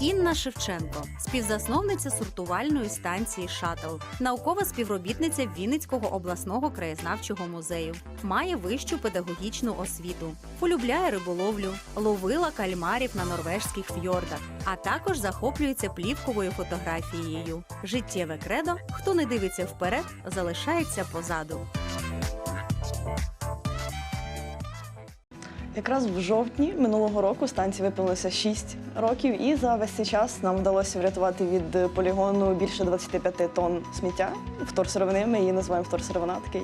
Інна Шевченко, співзасновниця сортувальної станції Шатл, наукова співробітниця Вінницького обласного краєзнавчого музею, має вищу педагогічну освіту, полюбляє риболовлю, ловила кальмарів на норвежських фьордах, а також захоплюється плівковою фотографією. Життєве кредо, хто не дивиться вперед, залишається позаду. Якраз в жовтні минулого року станції виповнилося 6 років, і за весь цей час нам вдалося врятувати від полігону більше 25 тонн сміття. Вторсировини, ми її називаємо вторсировина, такий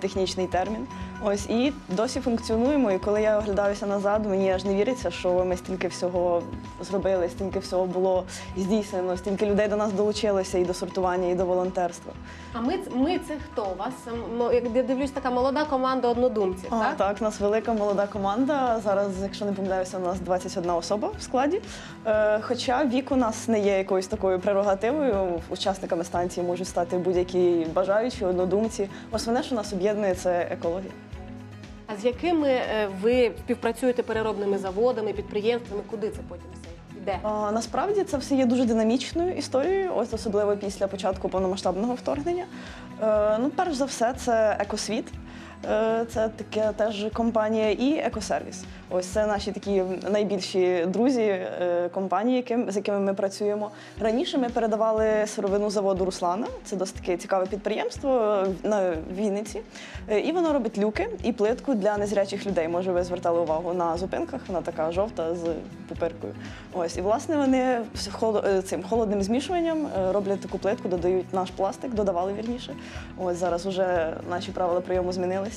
технічний термін. Ось і досі функціонуємо. І коли я оглядаюся назад, мені аж не віриться, що ми стільки всього зробили, стільки всього було здійснено, стільки людей до нас долучилося і до сортування, і до волонтерства. А ми, ми це хто? У вас як я дивлюсь, така молода команда однодумців, А, так? так, у нас велика молода команда. Зараз, якщо не помиляюся, у нас 21 особа в складі. Е, хоча вік у нас не є якоюсь такою прерогативою. Учасниками станції можуть стати будь-які бажаючі, однодумці. Основне, що нас об'єднує, це екологія. А з якими е, ви співпрацюєте переробними заводами, підприємствами? Куди це потім все йде? А, насправді це все є дуже динамічною історією, ось особливо після початку повномасштабного вторгнення. Е, ну, перш за все, це екосвіт. Е, Це таке теж компанія і екосервіс. Ось це наші такі найбільші друзі е, компанії, з якими ми працюємо. Раніше ми передавали сировину заводу Руслана. Це досить таке цікаве підприємство е, на Вінниці. І воно робить люки і плитку для незрячих людей. Може, ви звертали увагу на зупинках. Вона така жовта з пупиркою. Ось і власне вони цим холодним змішуванням роблять таку плитку, додають наш пластик, додавали вірніше. Ось зараз вже наші правила прийому змінилися.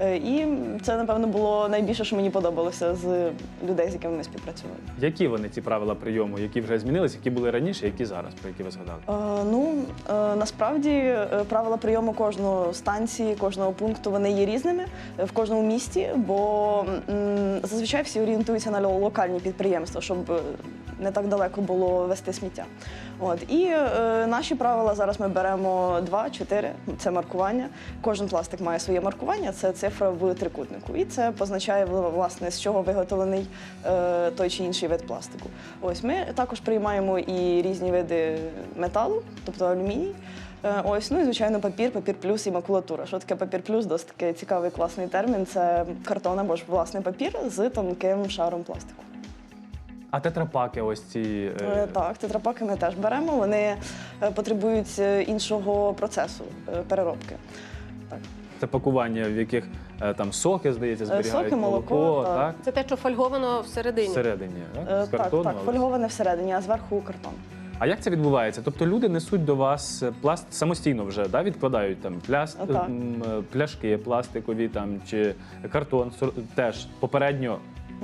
Е, І це напевно було найбільше, що мені подобалося з людей, з якими ми співпрацювали. Які вони ці правила прийому, які вже змінились, які були раніше, які зараз, про які ви згадали? Е, Ну е, насправді е, правила прийому кожної станції, кожного пункту вони є різними е, в кожному місті, бо м, зазвичай всі орієнтуються на локальні підприємства, щоб не так далеко було вести сміття. От і е, наші правила зараз ми беремо два-чотири. Це маркування. Кожен пластик має своє маркування. Це цифра в трикутнику, і це позначає власне з чого виготовлений е, той чи інший вид пластику. Ось ми також приймаємо і різні види металу, тобто алюміній. Е, Ось, ну і звичайно, папір, папір плюс і макулатура. Що таке папір плюс? Досить такий цікавий класний термін. Це картон або ж власний папір з тонким шаром пластику. А тетрапаки, ось ці е, Е, Так, тетрапаки ми теж беремо. Вони потребують іншого процесу переробки. Так. Це пакування, в яких е, там соки, здається, зберігають соки, молоко, так. так? Це те, що фольговано всередині. Всередині, так? Е, З Так, картону. так, фольговане всередині, а зверху картон. А як це відбувається? Тобто люди несуть до вас пласт самостійно вже, да? відкладають там пляс... А, так. м, е, пляшки пластикові там чи картон сор- теж попередньо.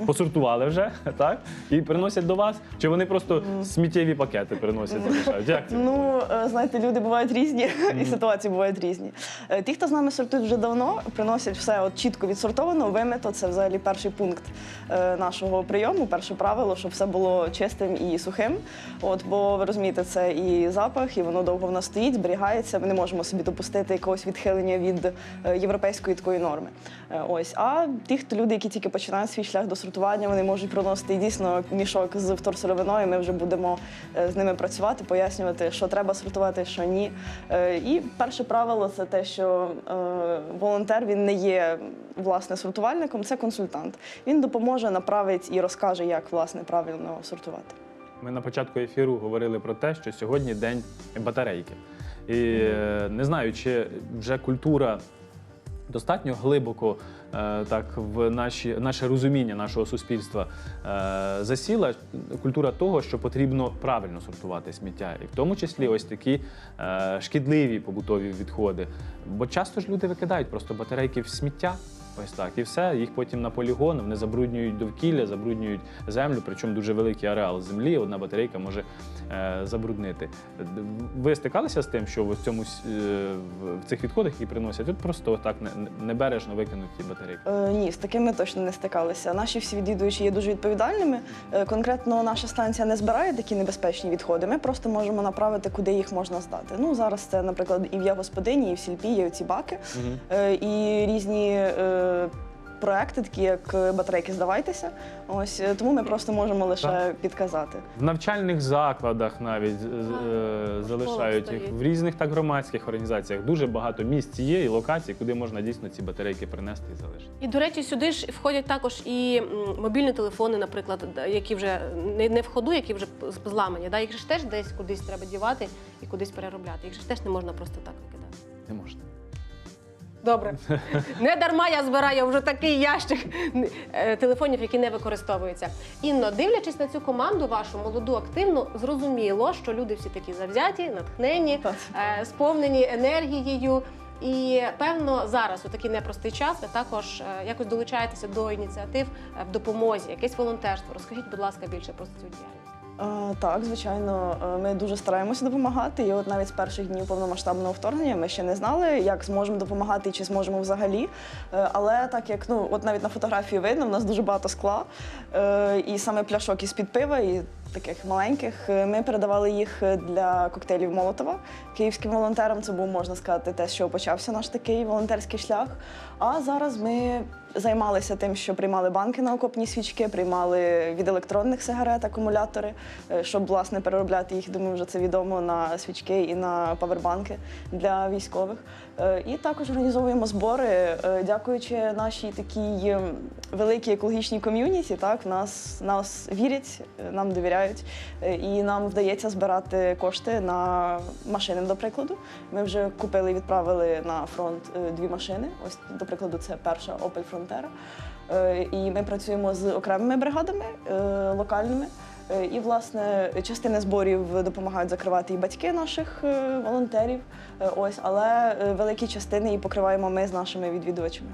Посортували вже, так? І приносять до вас? Чи вони просто сміттєві пакети приносять залишають? Як це? Ну, е, знаєте, люди бувають різні, і ситуації бувають різні. Е, Ті, хто з нами сортують вже давно, приносять все от чітко відсортовано, вимито. Це взагалі перший пункт е, нашого прийому, перше правило, щоб все було чистим і сухим. От, бо ви розумієте, це і запах, і воно довго в нас стоїть, зберігається. Ми не можемо собі допустити якогось відхилення від е, європейської такої норми. Е, Ось, а ті, хто люди, які тільки починають свій шлях до сортування, вони можуть приносити дійсно мішок з вторсировиною. Ми вже будемо е, з ними працювати, пояснювати, що треба сортувати, що ні. Е, І перше правило це те, що е, волонтер він не є власне сортувальником, це консультант. Він допоможе, направить і розкаже, як власне правильно сортувати. Ми на початку ефіру говорили про те, що сьогодні день батарейки. І не знаю, чи вже культура достатньо глибоко е, так в наші, наше розуміння нашого суспільства е, засіла культура того, що потрібно правильно сортувати сміття, і в тому числі ось такі е, шкідливі побутові відходи. Бо часто ж люди викидають просто батарейки в сміття. Ось так, і все. Їх потім на полігон вони забруднюють довкілля, забруднюють землю, причому дуже великий ареал землі. Одна батарейка може е, забруднити. Ви стикалися з тим, що в цьому е, в- цих відходах, які приносять, от просто отак не- небережно викинуті батарейки. Е, ні, з таким ми точно не стикалися. Наші всі відвідувачі є дуже відповідальними. Е, конкретно наша станція не збирає такі небезпечні відходи. Ми просто можемо направити, куди їх можна здати. Ну зараз це, наприклад, і в я господині, і в сільпі є ці баки, Мгм. е, і різні. Е, проекти, такі як е, батарейки здавайтеся. Ось е, тому ми просто можемо лише Так. підказати. В навчальних закладах навіть е, залишають їх стоїть. в різних так громадських організаціях. Дуже багато місць є і локацій, куди можна дійсно ці батарейки принести і залишити. І до речі, сюди ж входять також і м, мобільні телефони, наприклад, д- які вже не, не в ходу, які вже п- зламані. Да? Їх же ж теж десь кудись треба дівати і кудись переробляти. Їх же ж теж не можна просто так викидати. Не можна. Добре. Не дарма я збираю вже такий ящик е, телефонів, які не використовуються. Інно, дивлячись на цю команду, вашу молоду, активну, зрозуміло, що люди всі такі завзяті, натхнені, е, сповнені енергією. І певно, зараз у такий непростий час ви також е, якось долучаєтеся до ініціатив в допомозі, якесь волонтерство. Розкажіть, будь ласка, більше про цю діяльність. Так, звичайно, е, ми дуже стараємося допомагати. І от навіть з перших днів повномасштабного вторгнення ми ще не знали, як зможемо допомагати і чи зможемо взагалі. Е, Але так як ну, от навіть на фотографії видно, в нас дуже багато скла, е, і саме пляшок із-під пива, і таких маленьких. е, Ми передавали їх для коктейлів Молотова київським волонтерам. Це був, можна сказати, те, що почався наш такий волонтерський шлях. А зараз ми займалися тим, що приймали банки на окопні свічки, приймали від електронних сигарет акумулятори, е, щоб власне переробляти їх. Думаю, вже це відомо на свічки і на павербанки для військових. Е, І також організовуємо збори, е, дякуючи нашій такій е, великій екологічній ком'юніті. Так нас нас вірять, е, нам довіряють, е, і нам вдається збирати кошти на машини. До прикладу, ми вже купили і відправили на фронт е, дві машини. Ось, до прикладу, це перша Opel Frontera. Е, І ми працюємо з окремими бригадами локальними. І, власне, частини зборів допомагають закривати і батьки наших волонтерів. Ось, але великі частини і покриваємо ми з нашими відвідувачами.